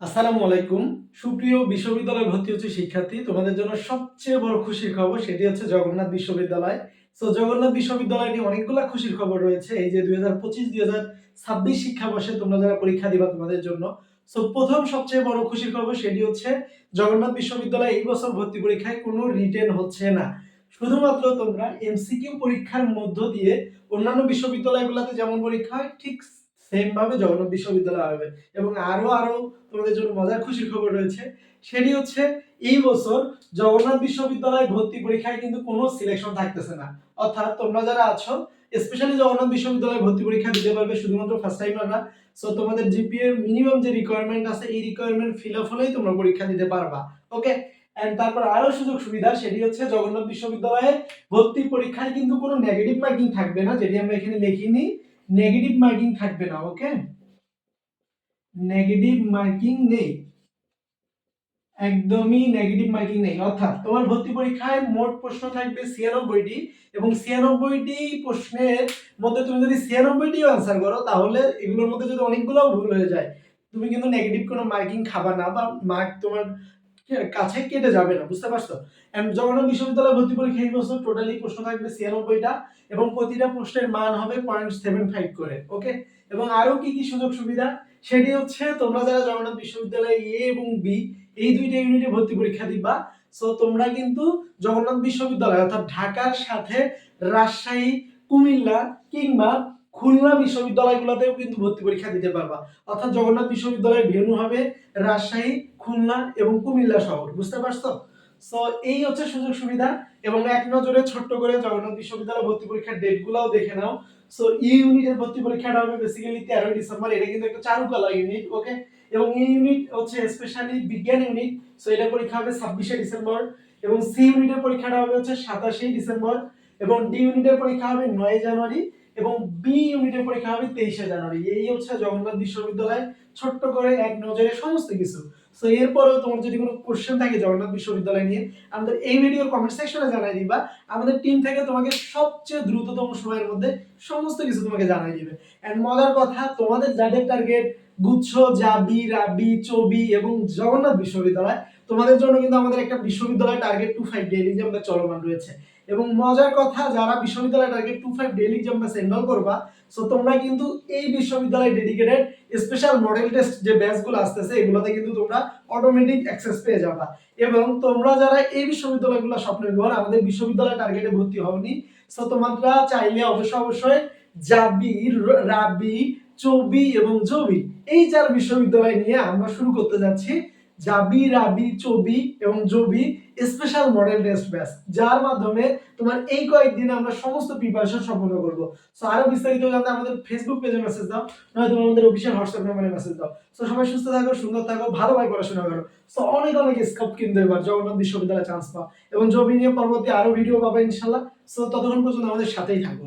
আসসালামু আলাইকুম। সুপ্রিয় বিশ্ববিদ্যালয় ভর্তি হচ্ছে শিক্ষার্থী, তোমাদের জন্য সবচেয়ে বড় খুশির খবর সেটি হচ্ছে জগন্নাথ বিশ্ববিদ্যালয়। সো জগন্নাথ বিশ্ববিদ্যালয় নিয়ে অনেকগুলো খুশির খবর রয়েছে। এই যে দুই হাজার পঁচিশ, দুই হাজার ছাব্বিশ শিক্ষাবর্ষে তোমরা যারা পরীক্ষা দিবা তোমাদের জন্য। সো প্রথম সবচেয়ে বড় খুশির খবর সেটি হচ্ছে জগন্নাথ বিশ্ববিদ্যালয় এই বছর ভর্তি পরীক্ষায় কোনো রিটেন হচ্ছে না। শুধুমাত্র তোমরা এমসিকিউ পরীক্ষার মধ্য দিয়ে অন্যান্য বিশ্ববিদ্যালয়গুলোতে যেমন পরীক্ষা হয়, ঠিক সেম ভাবে জগন্নাথ বিশ্ববিদ্যালয় হবে এবং আরও আরও তোমাদের জন্য মজার খুশির খবর রয়েছে, সেটি হচ্ছে এই বছর জগন্নাথ বিশ্ববিদ্যালয় ভর্তি পরীক্ষায় কিন্তু কোনো সিলেকশন থাকতেছে না। অর্থাৎ তোমরা যারা আছো স্পেশালি জগন্নাথ বিশ্ববিদ্যালয় ভর্তি পরীক্ষা দিতে পারবে শুধুমাত্র ফার্স্ট টাইমাররা সো তোমাদের জিপিএ মিনিমাম যে রিকোয়ারমেন্ট আছে, এই রিকোয়ারমেন্ট ফিল আপ হলেই তোমরা পরীক্ষা দিতে পারবা। ওকে এন্ড তারপর আরও সুযোগ সুবিধা, সেটি হচ্ছে জগন্নাথ বিশ্ববিদ্যালয়ে ভর্তি পরীক্ষায় কিন্তু কোনো নেগেটিভ মার্কিং থাকবে না, যেটি আমরা এখানে লিখিনি। নেগেটিভ মার্কিং থাকবে না ওকে নেগেটিভ মার্কিং নেই। একদমই নেগেটিভ মার্কিং নেই। অর্থাৎ তোমার ভর্তি পরীক্ষায় মোট প্রশ্ন থাকবে ছিয়ানব্বইটি এবং ছিয়ানব্বইটি প্রশ্নের মধ্যে তুমি যদি ছিয়ানব্বইটিও আনসার করো, তাহলে এগুলোর মধ্যে যদি অনেকগুলো ভুল হয়ে যায়, তুমি কিন্তু নেগেটিভ কোনো মার্কিং খাবা না বা মার্ক তোমার কাছে কেটে যাবে না, বুঝতে পারছ? এন্ড জগন্নাথ বিশ্ববিদ্যালয় ভর্তি পরীক্ষা এই বছর টোটালি প্রশ্ন থাকবে ছিয়ানব্বইটা এবং প্রতিটা প্রশ্নের মান হবে পয়েন্ট সেভেন ফাইভ করে ওকে এবং আরও কি কি সুযোগ সুবিধা? সেটি হচ্ছে তোমরা যারা জগন্নাথ বিশ্ববিদ্যালয়ে এ এবং বি এই দুইটা ইউনিটে ভর্তি পরীক্ষা দিবা। সো তোমরা কিন্তু জগন্নাথ বিশ্ববিদ্যালয় অর্থাৎ ঢাকার সাথে রাজশাহী, কুমিল্লা কিংবা খুলনা বিশ্ববিদ্যালয়গুলোতেও কিন্তু ভর্তি পরীক্ষা দিতে পারবা। অর্থাৎ জগন্নাথ বিশ্ববিদ্যালয়ের ভেন্যু হবে রাজশাহী, খুলনা এবং কুমিল্লা শহর। বুঝতে পারছ? সো এই হচ্ছে সুযোগ সুবিধা এবং এক নজরে ছোট্ট করে জগন্নাথ বিশ্ববিদ্যালয় ভর্তি পরীক্ষার ডেটগুলোও দেখে নাও। সো এই ইউনিটের ভর্তি পরীক্ষাটা হবে বেসিক্যালি তেরোই ডিসেম্বর। এটা কিন্তু একটা চারুকলা ইউনিট ওকে এবং এই ইউনিট হচ্ছে স্পেশালি বিজ্ঞান ইউনিট। সো এটা পরীক্ষা হবে ছাব্বিশে ডিসেম্বর এবং সি ইউনিটের পরীক্ষাটা হবে হচ্ছে সাতাশে ডিসেম্বর। এবং ডি ইউনিটের পরীক্ষা হবে নয় জানুয়ারি। এবং বি ইউনিটের পরীক্ষা হবে তেইশে জানুয়ারি। এই হচ্ছে জগন্নাথ বিশ্ববিদ্যালয়। ছোট্ট করে এক নজরে সমস্ত কিছু। সো এরপরেও তোমার যদি কোনো কোশ্চেন থাকে জগন্নাথ বিশ্ববিদ্যালয় নিয়ে, আমাদের এই ভিডিওর কমেন্ট সেকশনে জানাই দিবা। আমাদের টিম থেকে তোমাকে সবচেয়ে দ্রুততম সময়ের মধ্যে সমস্ত কিছু তোমাকে জানাই দিবে। এন্ড মজার কথা, তোমাদের যাদের টার্গেট গুচ্ছ, জাবি, রাবি, চবি এবং জগন্নাথ বিশ্ববিদ্যালয়, তোমাদের জন্য কিন্তু আমাদের একটা বিশ্ববিদ্যালয় target two five daily exam চলমান রয়েছে। এবং মজার কথা, যারা বিশ্ববিদ্যালয় target two five daily exam enrol করবা সো তোমরা কিন্তু এই বিশ্ববিদ্যালয় ডেডিকেটেড স্পেশাল মডেল টেস্ট যে ব্যাচগুলো আসতেছে, এগুলোতে কিন্তু তোমরা অটোমেটিক অ্যাক্সেস পেয়ে যাবা। এবং তোমরা যারা এই বিশ্ববিদ্যালয়গুলো স্বপ্নের ঘর আমাদের বিশ্ববিদ্যালয় টার্গেটে ভর্তি হওনি সো তোমরা চাইলে অবশ্যই অবশ্যই জাবি রাবি, চবি এবং জবি, এই চার বিশ্ববিদ্যালয় নিয়ে আমরা শুরু করতে যাচ্ছি। জাবি, রাবি, চবি এবং Jobi special model test batch যার মাধ্যমে তোমার এই কয়েকদিন আমরা সমস্ত প্রিপারেশন সম্পন্ন করব। সো আরও বিস্তারিত জানতে আমাদের ফেসবুক পেজে মেসেজ দাও, নয়তো আমাদের অফিসিয়াল হোয়াটসঅ্যাপ নাম্বারে মেসেজ দাও। সো সবাই সুস্থ থাকো, সুন্দর থাকো ভালোভাবে পড়াশোনা করো। সো অনেক অনেক স্কোপ কিন্তু এবার জগন্নাথ বিশ্ববিদ্যালয়ে চান্স পাও। এবং জবি নিয়ে পরবর্তী আরও ভিডিও পাবে ইনশাল্লাহ। সো ততক্ষণ পর্যন্ত আমাদের সাথেই থাকো।